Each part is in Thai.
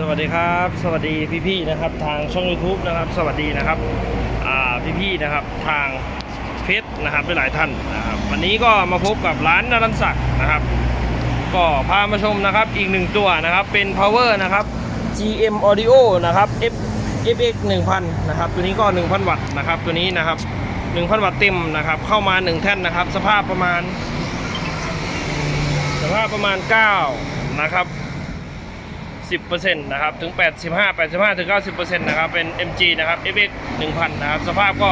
สวัสดีครับ สวัสดีพี่ๆนะครับ ทางช่อง YouTube นะครับ สวัสดีนะครับพี่ๆนะครับทางเฟซนะครับหลายท่านนะครับ วันนี้ก็มาพบกับร้านนรันศักดิ์นะครับ ก็พามาชมนะครับอีกหนึ่งตัวนะครับเป็น power นะครับ GM Audio นะครับ F FX 1000นะครับตัวนี้ก็ 1,000 วัตต์นะครับตัวนี้นะครับ 1,000 วัตต์เต็มนะครับ เข้ามา 1 แท่นนะครับ สภาพประมาณ สภาพประมาณ 9 นะครับ 10%นะครับถึง 85 85ถึง90%นะครับเป็น MG นะครับ FX 1000นะครับสภาพก็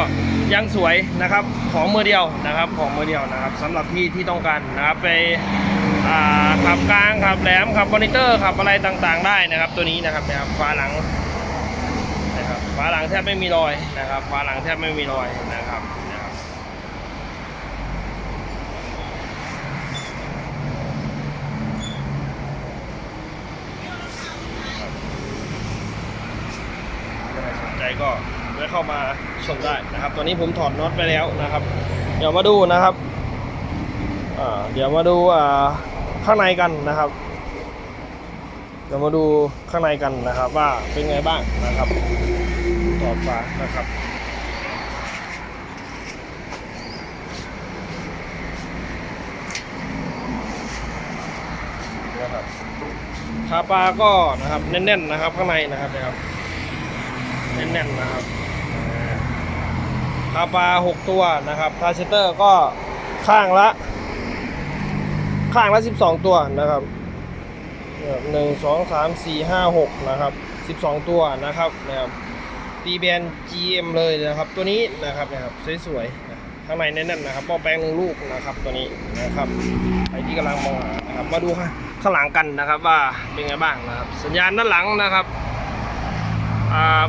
ยังสวยนะครับของมือเดียวนะครับของมือเดียวนะครับสำหรับที่ที่ต้องการนะครับไปขับกลางขับแหลมขับมอนิเตอร์ขับอะไรต่างๆ ได้นะครับ ตัวนี้นะครับนะครับฝาหลังนะครับฝาหลังแทบไม่มีรอยนะครับฝาหลังแทบไม่มีรอยนะครับนะครับ ถ้าใครสนใจ ก็แวะเข้ามาชมได้นะครับตัวนี้ผมถอดน็อตไปแล้วนะครับ เดี๋ยวมาดูนะครับเดี๋ยวมาดูข้างในกันนะครับ เดี๋ยวมาดูข้างในกันนะครับ ว่าเป็นไงบ้างนะครับถอดฝานะครับนะครับคาปลาก็นะครับแน่นๆนะครับข้างในนะครับนะครับ แน่นๆนะครับคาปลาหกตัวนะครับทาเชเตอร์ก็ข้างละ ข้างละสิบสองตัวนะครับหนึ่งสองสามสี่ห้าหกนะครับสิบสองตัวนะครับนะครับตีแบน GM เลยนะครับ ตัวนี้นะครับนะครับสวยๆข้างในแน่นๆนะครับหม้อแปลงหนึ่งลูกนะครับตัวนี้นะครับใครที่กำลังมองหานะครับมาดูข้างหลังกันนะครับว่าเป็นไงบ้างนะครับ สัญญาณด้านหลังนะครับ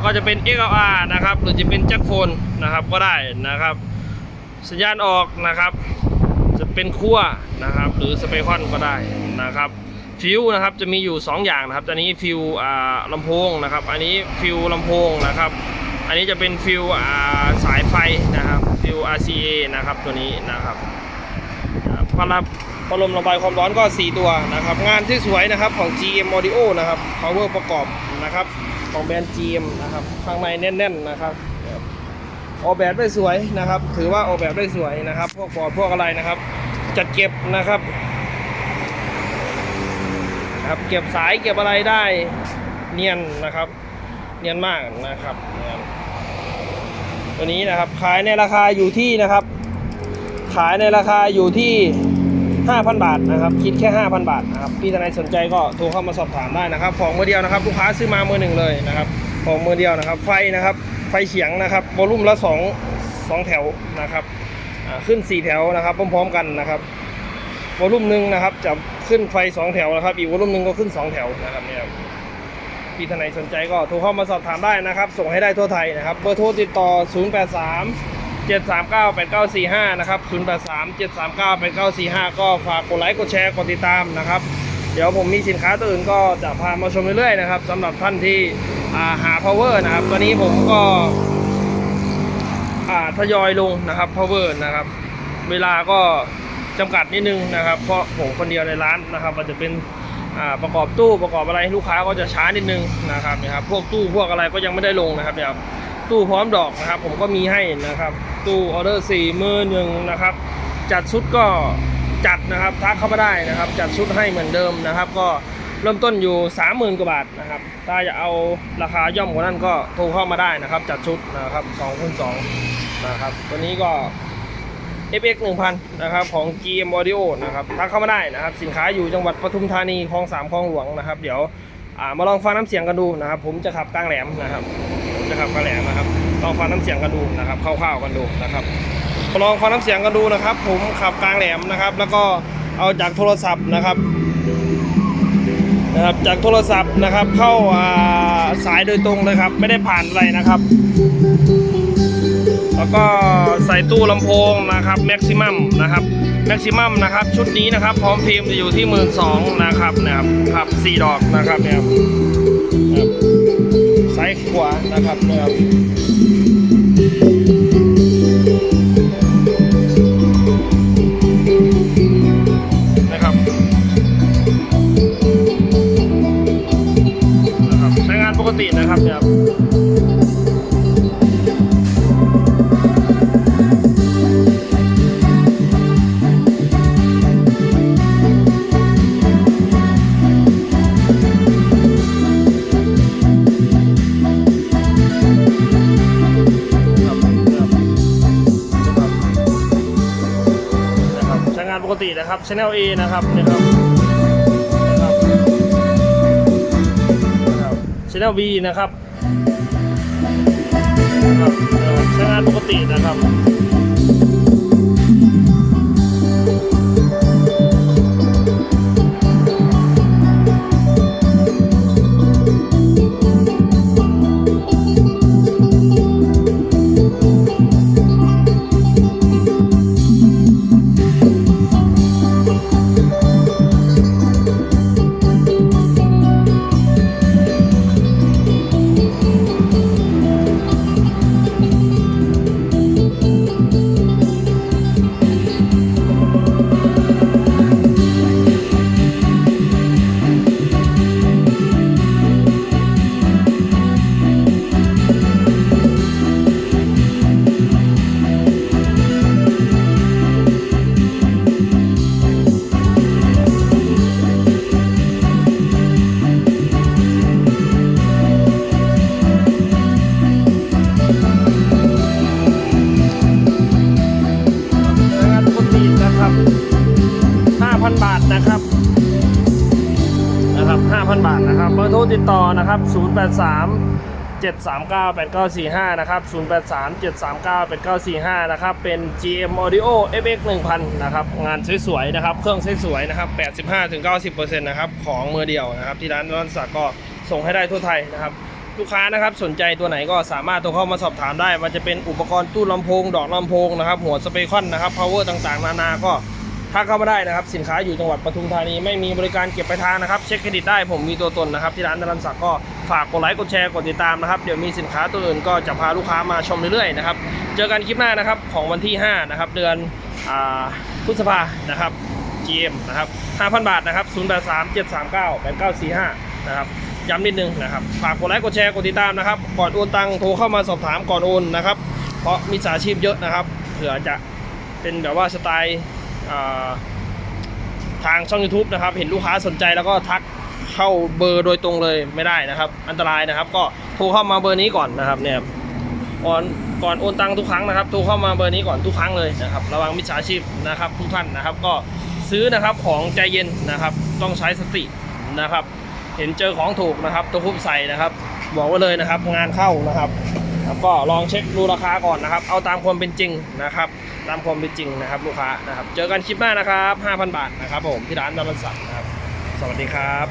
ก็จะเป็น XLR นะครับ หรือจะเป็นแจ็คโฟนนะครับก็ได้นะครับ สัญญาณออกนะครับ จะเป็นขั้วนะครับ หรือสเปคอนก็ได้นะครับฟิวนะครับจะมีอยู่ 2 อย่างนะครับอันนี้ฟิวอ่าลำโพงนะครับ อันนี้ฟิวลำโพงนะครับ อันนี้จะเป็นฟิวอ่าสายไฟนะครับฟิว RCA นะครับตัวนี้นะครับพัดลมพัดลมระบายความร้อนก็ 4 ตัวนะครับ งานที่สวยนะครับของ GM Audio นะครับ power ประกอบนะครับ ของแบรนด์ GM นะครับข้างในแน่นๆนะครับออกแบบได้สวยนะครับ ถือว่าออกแบบได้สวยนะครับ พวกบอร์ดพวกอะไรนะครับ จัดเก็บนะครับครับเก็บสายเก็บอะไรได้เนียนนะครับ เนียนมากนะครับตัวนี้นะครับขายในราคาอยู่ที่นะครับ ขายในราคาอยู่ที่ 5,000 บาทนะครับ คิดแค่ 5,000 บาทนะครับ พี่ทนายสนใจก็โทรเข้ามาสอบถามได้นะครับ ของมือเดียวนะครับลูกค้าซื้อมามือหนึ่งเลยนะครับ ของมือเดียวนะครับ ไฟนะครับ ไฟเฉียงนะครับโวลุ่มละ2 2 แถวนะครับ ขึ้น 4 แถวนะครับ พร้อมๆกันนะครับโวลุ่มหนึ่งนะครับ จะขึ้นไฟ 2 แถวนะครับ อีกโวลุ่มหนึ่งก็ขึ้น 2 แถวนะครับเนี่ยครับพี่ทนายสนใจก็โทรเข้ามาสอบถามได้นะครับ ส่งให้ได้ทั่วไทยนะครับ เบอร์โทรติดต่อ 083 739 8945 นะครับ 083 739 8945 ก็ฝากกดไลค์กดแชร์กดติดตามนะครับ เดี๋ยวผมมีสินค้าตัวอื่นก็จะพามาชมเรื่อยๆนะครับสำหรับท่านที่าหา power นะครับตอนนี้ผมก็ทยอยลงนะครับ power นะครับ เวลาก็จำกัดนิดนึงนะครับ เพราะผมคนเดียวในร้านนะครับ มันจะเป็นประกอบตู้ประกอบอะไรลูกค้าก็จะช้านิดนึงนะครับนะครับ พวกตู้พวกอะไรก็ยังไม่ได้ลงนะครับเดี๋ยว ตู้พร้อมดอกนะครับ ผมก็มีให้นะครับ ตู้ออเดอร์สี่มือหนึ่งนะครับ จัดชุดก็จัดนะครับทักเข้ามาได้นะครับ จัดชุดให้เหมือนเดิมนะครับ ก็เริ่มต้นอยู่ 30,000กว่าบาทนะครับถ้าจะเอาราคาย่อมกว่านั้นก็โทรเข้ามาได้นะครับ จัดชุดนะครับ2คูณ2นะครับตัวนี้ก็ FX 1000นะครับของ GM Audio นะครับทักเข้ามาได้นะครับ สินค้าอยู่จังหวัดปทุมธานีคลองสามคลองหลวงนะครับ เดี๋ยวมาลองฟังน้ำเสียงกันดูนะครับ ผมจะขับกลางแหลมนะครับ ผมจะขับกลางแหลมนะครับลองฟังน้ำเสียงกันดูนะครับคร่าวๆกันดูนะครับลองฟังน้ำเสียงกันดูนะครับ ผมขับกลางแหลมนะครับ แล้วก็เอาจากโทรศัพท์นะครับนะครับจากโทรศัพท์นะครับเข้าสายโดยตรงเลยครับ ไม่ได้ผ่านอะไรนะครับ แล้วก็ใส่ตู้ลำโพงนะครับแม็กซิมัมนะครับแม็กซิมัมนะครับชุดนี้นะครับ พร้อมฟิล์มจะอยู่ที่หมื่นสองนะครับนะครับขับสี่ดอกนะครับเนี่ยครับายขวานะครับเนี่ยครับนะครับนะครับกตินะครับเนี่ย งานปกตินะครับ Channel A นะครับนะครับนะครับนะครับ Channel B นะครับนะครับนะครับใช้งานปกตินะครับ ทนะครับนะครับ 5,000 บาทนะครับเบอร์โทรติดต่อนะครับ 083 739 8945 นะครับ 083 739 8945 นะครับ เป็น GM Audio FX 1000 นะครับ งานสวยๆ นะครับ เครื่องสวยๆ นะครับ 85-90%นะครับ ของมือเดียวนะครับ ที่ร้านร้านสักก็ส่งให้ได้ทั่วไทยนะครับ ลูกค้านะครับ สนใจตัวไหนก็สามารถโทรเข้ามาสอบถามได้มันจะเป็นอุปกรณ์ตู้ลำโพง ดอกลำโพงนะครับ หัวสเปคอนนะครับ power ต่างๆ นานา ก็ ทักเข้ามาได้นะครับ สินค้าอยู่จังหวัดปทุมธานีไม่มีบริการเก็บไปลายทางนะครับ เช็คเครดิตได้ผมมีตัวตนนะครับ ที่ร้านนรันศักดิ์ก็ฝากกดไลค์กดแชร์กดติดตามนะครับเดี๋ยวมีสินค้าตัวอื่นก็จะพาลูกค้ามาชมเรื่อยๆนะครับเจอกันคลิปหน้านะครับของวันที่ 5 นะครับ เดือนพฤษภานะครับ GM นะครับ5,000 บาทนะครับ083 739 8945นะครับย้ำนิดนึงนะครับฝากกดไลค์กดแชร์กดติดตามนะครับก่อนโอนตังค์โทรเข้ามาสอบถามก่อนโอนนะครับเพราะมีสาชีพเยอะนะครับเผื่อจะเป็นแบบว่าสไตล์ ทางช่อง YouTube นะครับ เห็นลูกค้าสนใจแล้วก็ทักเข้าเบอร์โดยตรงเลยไม่ได้นะครับ อันตรายนะครับ ก็โทรเข้ามาเบอร์นี้ก่อนนะครับเนี่ยก่อนก่อนโอนตังค์ทุกครั้งนะครับโทรเข้ามาเบอร์นี้ก่อนทุกครั้งเลยนะครับ ระวังมิจฉาชีพนะครับทุกท่านนะครับ ก็ซื้อนะครับของใจเย็นนะครับ ต้องใช้สตินะครับ เห็นเจอของถูกนะครับตัวคุ้มใส่นะครับ บอกไว้เลยนะครับ งานเข้านะครับ ครับก็ลองเช็คดูราคาก่อนนะครับ เอาตามความเป็นจริงนะครับ ตามความเป็นจริงนะครับลูกค้านะครับ เจอกันคลิปหน้านะครับ 5,000 บาทนะครับผมที่ร้านดารันสักดิ์นะครับ สวัสดีครับ